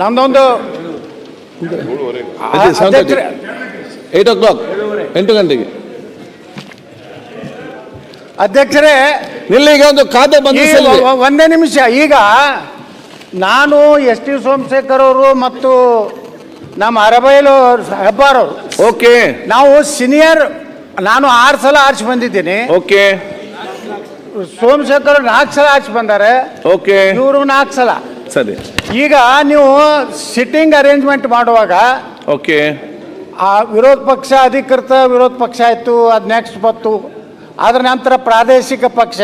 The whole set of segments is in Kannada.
ನಂದೊಂದು ಏಟ್ ಓ ಕ್ಲಾಕ್ ಎಂಟು ಗಂಟೆಗೆ. ಅಧ್ಯಕ್ಷರೇ ಇಲ್ಲಿ ಈಗ ಒಂದು ಖಾತೆ ಬಂದು ಒಂದೇ ನಿಮಿಷ ಈಗ ನಾನು ಎಸ್ ಟಿ ಸೋಮಶೇಖರ್ ಅವರು ಮತ್ತು ನಮ್ಮ ಅರಬೈಲು ಹೆಬ್ಬಾರವರು ಓಕೆ. ನಾವು ಸೀನಿಯರ್ ನಾನು ಆರು ಸಲ ಆಚೆ ಬಂದಿದ್ದೀನಿ. ಓಕೆ. ಸೋಮಶೇಖರ್ ನಾಲ್ಕು ಸಲ ಆಚೆ ಬಂದಾರೆ. ಓಕೆ. ಇವರು ನಾಲ್ಕು ಸಲ. ಸರಿ. ಈಗ ನೀವು ಸಿಟ್ಟಿಂಗ್ ಅರೇಂಜ್ಮೆಂಟ್ ಮಾಡುವಾಗ ಓಕೆ ಆ ವಿರೋಧ ಪಕ್ಷ ಅಧಿಕೃತ ವಿರೋಧ ಪಕ್ಷ ಆಯಿತು ಅದು ನೆಕ್ಸ್ಟ್ ಬತ್ತು ಅದರ ನಂತರ ಪ್ರಾದೇಶಿಕ ಪಕ್ಷ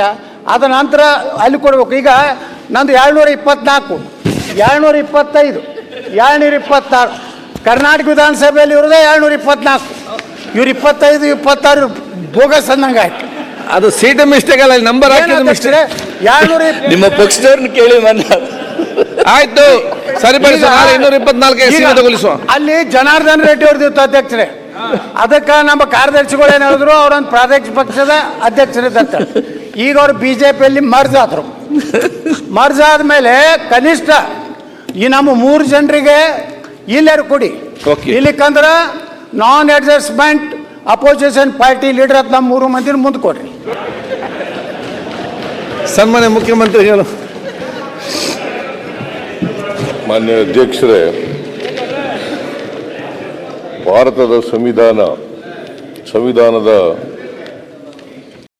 ಅದರ ನಂತರ ಅಲ್ಲಿ ಕೊಡ್ಬೇಕು. ಈಗ ನಂದು ಏಳ್ನೂರ ಇಪ್ಪತ್ನಾಲ್ಕು ಏಳ್ನೂರ ಇಪ್ಪತ್ತೈದು ಏಳ್ನೂರ ಇಪ್ಪತ್ತಾರು ಕರ್ನಾಟಕ ವಿಧಾನಸಭೆಯಲ್ಲಿ ಇರೋದೇ ಏಳ್ನೂರ ಇಪ್ಪತ್ನಾಲ್ಕು. ಇವ್ರು ಇಪ್ಪತ್ತೈದು ಇಪ್ಪತ್ತಾರು ಬೋಗಸ್ ಅಂದಂಗೆ ಆಯ್ತು. ಅದು ಸೀಟ್ ಮಿಸ್ಟೇಕ್ ಅಲ್ಲ ನಂಬರ್ ಹಾಕಿದ ಮಿಸ್ಟೇಕ್ ಏಳ್ನೂರ ನಿಮ್ಮ ಪಕ್ಷದವ್ರನ್ನ ಕೇಳಿ ಮನ್ನ ಆಯ್ತು. ಸರಿಪಡಿಸಿ ನಾಳೆ ಇನ್ನೂರ ಇಪ್ಪತ್ನಾಲ್ಕು ತಗೊಳಿಸುವ ಅಲ್ಲಿ ಜನಾರ್ದನ್ ರೆಡ್ಡಿ ಅವ್ರದ್ದು ಇತ್ತು ಅಧ್ಯಕ್ಷರೇ ಅದಕ್ಕೆ ನಮ್ಮ ಕಾರ್ಯದರ್ಶಿಗಳು ಏನು ಹೇಳಿದ್ರು ಅವರೊಂದು ಪ್ರಾದೇಶಿಕ ಪಕ್ಷದ ಅಧ್ಯಕ್ಷರಿದ್ದಂತ ಈಗ ಅವ್ರು ಬಿ ಜೆ ಪಿಯಲ್ಲಿ ಮರ್ಜ್ ಆದ್ರು. ಮರ್ಜ್ ಆದ್ಮೇಲೆ ಕನಿಷ್ಠ ಈ ನಮ್ಮ ಮೂರು ಜನರಿಗೆ ಇಲ್ಲಾರು ಕೊಡಿ. ಇಲ್ಲಿಕ್ಕಂದ್ರೆ ಇಲ್ಲಿಕಂದ್ರ ನಾನ್ ಅಡ್ಜಸ್ಟ್ಮೆಂಟ್ ಅಪೋಸಿಷನ್ ಪಾರ್ಟಿ ಲೀಡರ್ ಅಂತ ನಮ್ಮ ಮೂರು ಮಂದಿನ ಮುಂದೆ ಕೊಡ್ರಿ. ಸನ್ಮಾನ್ಯ ಮುಖ್ಯಮಂತ್ರಿಗಳು. ಮಾನ್ಯ ಅಧ್ಯಕ್ಷರೇ ಭಾರತದ ಸಂವಿಧಾನ ಸಂವಿಧಾನದ